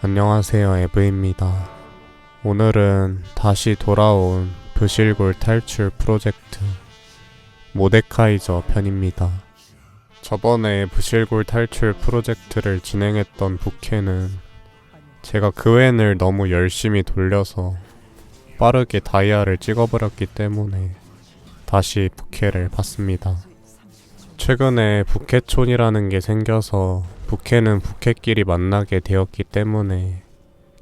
안녕하세요 에브입니다. 오늘은 다시 돌아온 부실골 탈출 프로젝트 모데카이저 편입니다. 저번에 부실골 탈출 프로젝트를 진행했던 부캐는 제가 그웬을 너무 열심히 돌려서 빠르게 다이아를 찍어버렸기 때문에 다시 부캐를 봤습니다. 최근에 부캐촌이라는 게 생겨서 부캐는 부캐끼리 만나게 되었기 때문에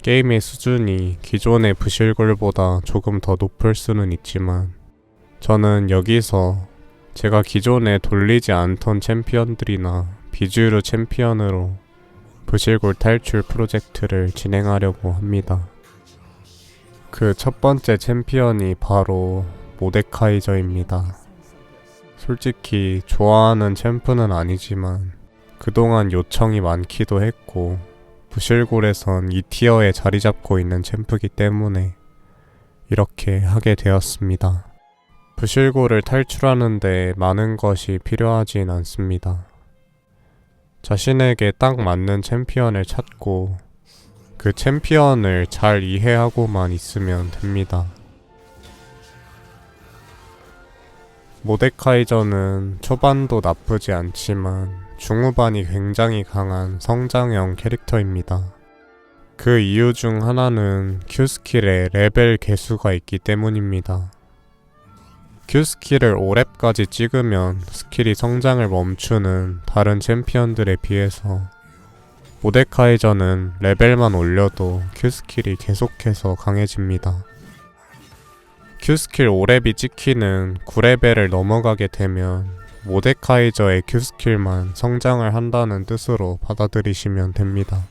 게임의 수준이 기존의 부실골보다 조금 더 높을 수는 있지만 저는 여기서 제가 기존에 돌리지 않던 챔피언들이나 비주류 챔피언으로 부실골 탈출 프로젝트를 진행하려고 합니다. 그 첫 번째 챔피언이 바로 모데카이저입니다. 솔직히 좋아하는 챔프는 아니지만 그동안 요청이 많기도 했고 부실골에선 2티어에 자리 잡고 있는 챔프기 때문에 이렇게 하게 되었습니다. 부실골을 탈출하는데 많은 것이 필요하진 않습니다. 자신에게 딱 맞는 챔피언을 찾고 그 챔피언을 잘 이해하고만 있으면 됩니다. 모데카이저는 초반도 나쁘지 않지만 중후반이 굉장히 강한 성장형 캐릭터입니다. 그 이유 중 하나는 Q스킬에 레벨 개수가 있기 때문입니다. Q스킬을 5렙까지 찍으면 스킬이 성장을 멈추는 다른 챔피언들에 비해서 모데카이저는 레벨만 올려도 Q스킬이 계속해서 강해집니다. Q스킬 5렙이 찍히는 9레벨을 넘어가게 되면 모데카이저의 Q스킬만 성장을 한다는 뜻으로 받아들이시면 됩니다.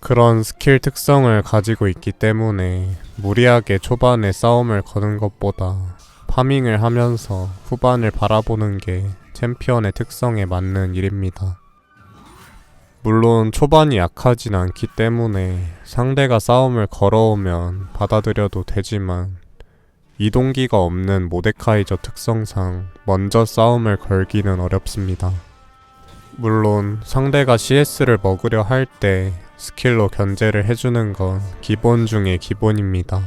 그런 스킬 특성을 가지고 있기 때문에 무리하게 초반에 싸움을 거는 것보다 파밍을 하면서 후반을 바라보는 게 챔피언의 특성에 맞는 일입니다. 물론 초반이 약하진 않기 때문에 상대가 싸움을 걸어오면 받아들여도 되지만 이동기가 없는 모데카이저 특성상 먼저 싸움을 걸기는 어렵습니다. 물론 상대가 CS를 먹으려 할 때 스킬로 견제를 해주는 건 기본 중의 기본입니다.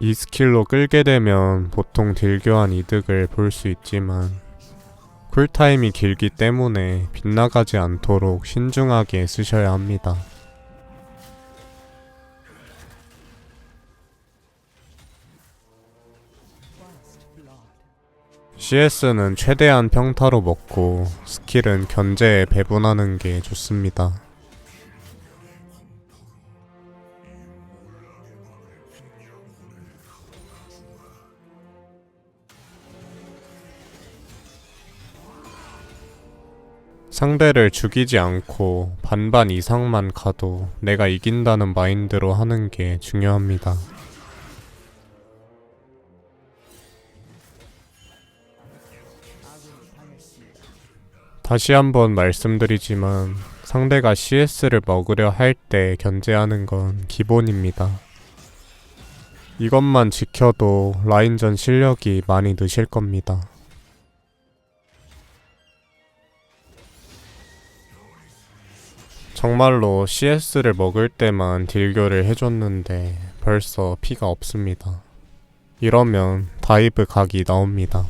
이 스킬로 끌게 되면 보통 딜 교환 이득을 볼 수 있지만 쿨타임이 길기 때문에 빗나가지 않도록 신중하게 쓰셔야 합니다. CS는 최대한 평타로 먹고 스킬은 견제에 배분하는 게 좋습니다. 상대를 죽이지 않고 반반 이상만 가도 내가 이긴다는 마인드로 하는 게 중요합니다. 다시 한번 말씀드리지만 상대가 CS를 먹으려 할 때 견제하는 건 기본입니다. 이것만 지켜도 라인전 실력이 많이 느실 겁니다. 정말로 CS를 먹을 때만 딜교를 해줬는데 벌써 피가 없습니다. 이러면 다이브 각이 나옵니다.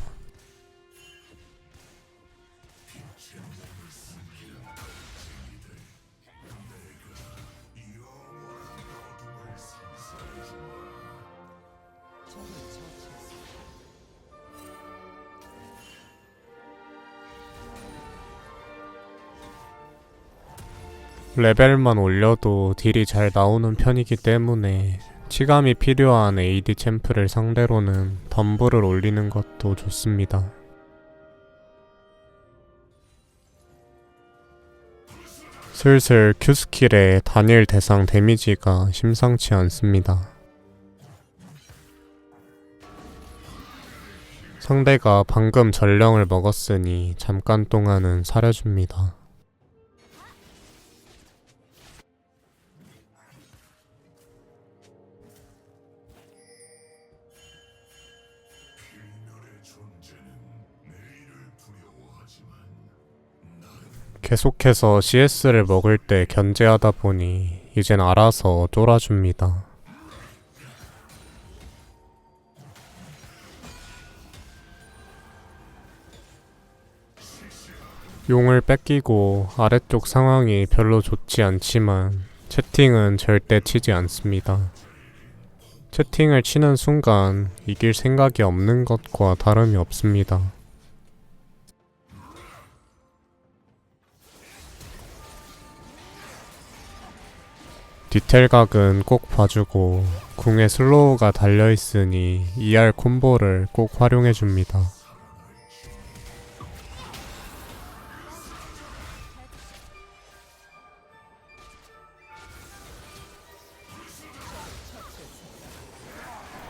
레벨만 올려도 딜이 잘 나오는 편이기 때문에 치감이 필요한 AD 챔프를 상대로는 덤블을 올리는 것도 좋습니다. 슬슬 Q스킬의 단일 대상 데미지가 심상치 않습니다. 상대가 방금 전령을 먹었으니 잠깐 동안은 사려줍니다. 계속해서 CS를 먹을 때 견제하다 보니 이젠 알아서 쫄아줍니다. 용을 뺏기고 아래쪽 상황이 별로 좋지 않지만 채팅은 절대 치지 않습니다. 채팅을 치는 순간 이길 생각이 없는 것과 다름이 없습니다. 디텔 각은 꼭 봐주고 궁에 슬로우가 달려있으니 ER 콤보를 꼭 활용해줍니다.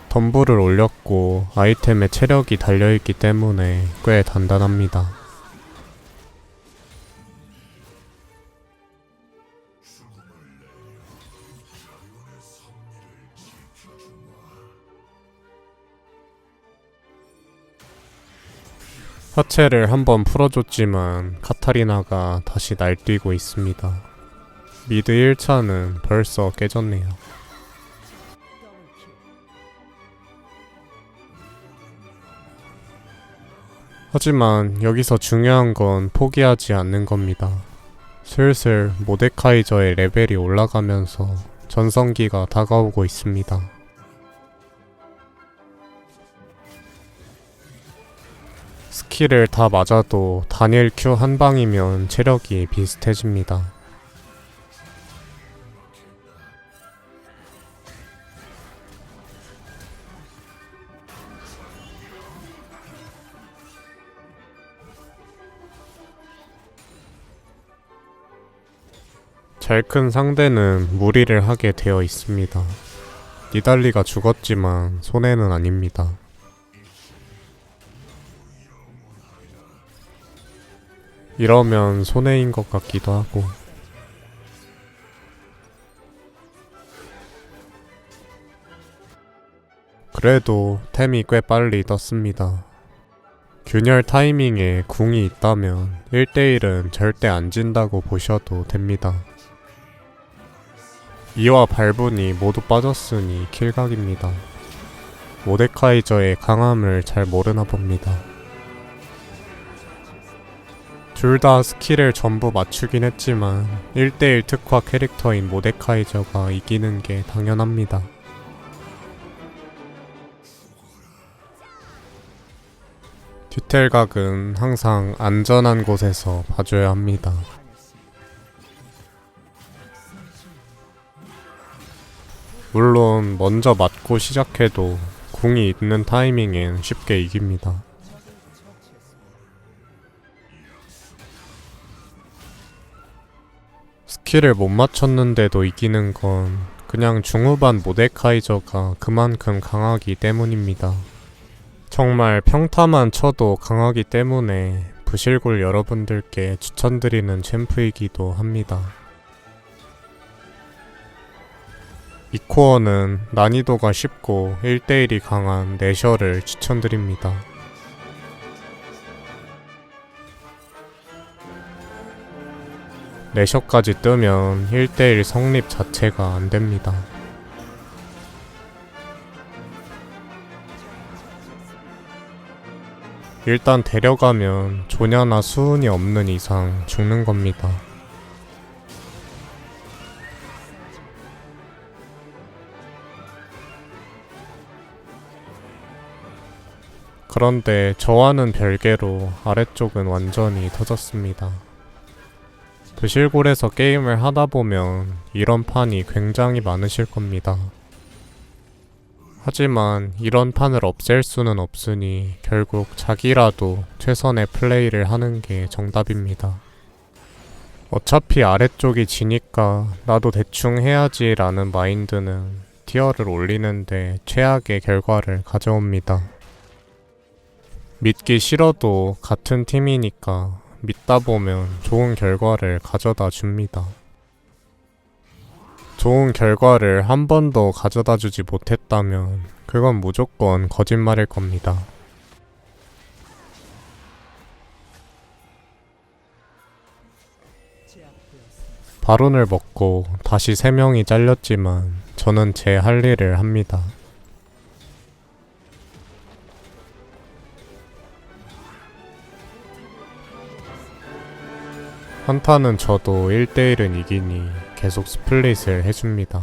덤불을 올렸고 아이템에 체력이 달려있기 때문에 꽤 단단합니다. 화체를 한번 풀어줬지만 카타리나가 다시 날뛰고 있습니다. 미드 1차는 벌써 깨졌네요. 하지만 여기서 중요한 건 포기하지 않는 겁니다. 슬슬 모데카이저의 레벨이 올라가면서 전성기가 다가오고 있습니다. 스킬을 다 맞아도 다니엘 큐한 방이면 체력이 비슷해집니다. 잘 큰 상대는 무리를 하게 되어 있습니다. 니달리가 죽었지만 손해는 아닙니다. 이러면 손해인 것 같기도 하고 그래도 템이 꽤 빨리 떴습니다. 균열 타이밍에 궁이 있다면 1대1은 절대 안 진다고 보셔도 됩니다. 이와 발분이 모두 빠졌으니 킬각입니다. 모데카이저의 강함을 잘 모르나 봅니다. 둘 다 스킬을 전부 맞추긴 했지만 1대1 특화 캐릭터인 모데카이저가 이기는 게 당연합니다. 디텔 각은 항상 안전한 곳에서 봐줘야 합니다. 물론 먼저 맞고 시작해도 궁이 있는 타이밍엔 쉽게 이깁니다. 스킬을 못 맞췄는데도 이기는 건 그냥 중후반 모데카이저가 그만큼 강하기 때문입니다. 정말 평타만 쳐도 강하기 때문에 부실골 여러분들께 추천드리는 챔프이기도 합니다. 이 코어는 난이도가 쉽고 1대1이 강한 내셔를 추천드립니다. 내셔까지 뜨면 1대1 성립 자체가 안됩니다. 일단 데려가면 조냐나 수은이 없는 이상 죽는 겁니다. 그런데 저와는 별개로 아래쪽은 완전히 터졌습니다. 부실골에서 게임을 하다 보면 이런 판이 굉장히 많으실 겁니다. 하지만 이런 판을 없앨 수는 없으니 결국 자기라도 최선의 플레이를 하는 게 정답입니다. 어차피 아래쪽이 지니까 나도 대충 해야지 라는 마인드는 티어를 올리는데 최악의 결과를 가져옵니다. 믿기 싫어도 같은 팀이니까 믿다 보면 좋은 결과를 가져다 줍니다. 좋은 결과를 한 번도 가져다 주지 못했다면 그건 무조건 거짓말일 겁니다. 바론을 먹고 다시 세 명이 잘렸지만 저는 제 할 일을 합니다. 한타는 저도 1대1은 이기니 계속 스플릿을 해줍니다.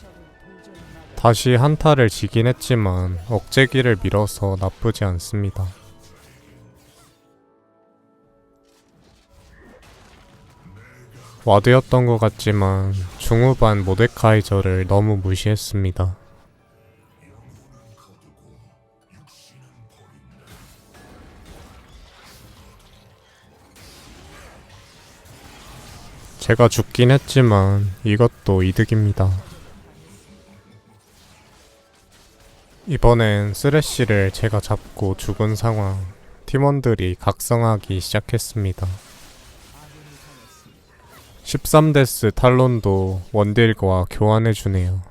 적은 도저히 다시 한타를 지긴 했지만 억제기를 밀어서 나쁘지 않습니다. 와드였던 것 같지만 중후반 모데카이저를 너무 무시했습니다. 제가 죽긴 했지만 이것도 이득입니다. 이번엔 쓰레쉬를 제가 잡고 죽은 상황. 팀원들이 각성하기 시작했습니다. 13데스 탈론도 원딜과 교환해주네요.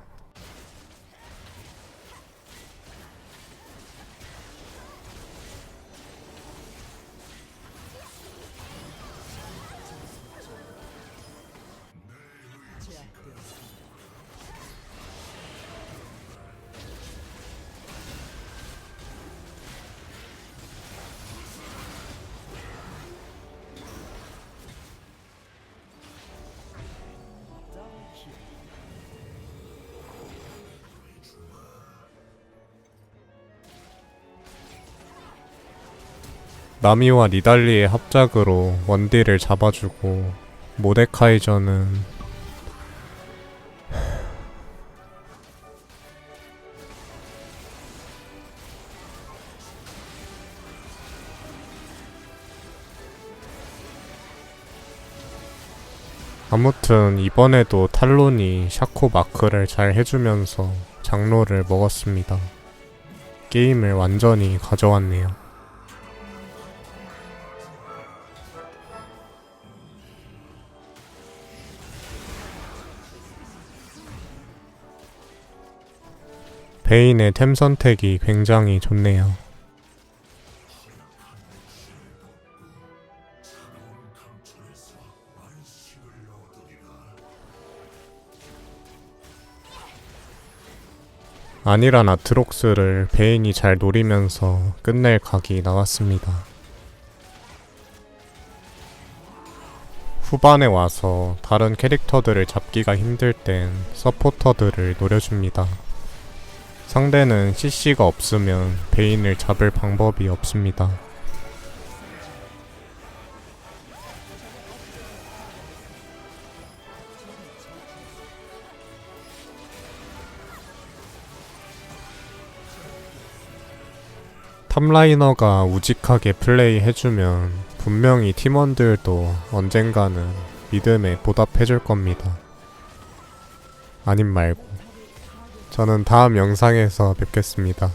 나미와 니달리의 합작으로 원딜을 잡아주고 모데카이저는 아무튼 이번에도 탈론이 샤코 마크를 잘 해주면서 장로를 먹었습니다. 게임을 완전히 가져왔네요. 베인의 템 선택이 굉장히 좋네요. 아니란 아트록스를 베인이 잘 노리면서 끝낼 각이 나왔습니다. 후반에 와서 다른 캐릭터들을 잡기가 힘들 땐 서포터들을 노려줍니다. 상대는 CC가 없으면 베인을 잡을 방법이 없습니다. 탑라이너가 우직하게 플레이해주면 분명히 팀원들도 언젠가는 믿음에 보답해줄 겁니다. 아님 말고. 저는 다음 영상에서 뵙겠습니다.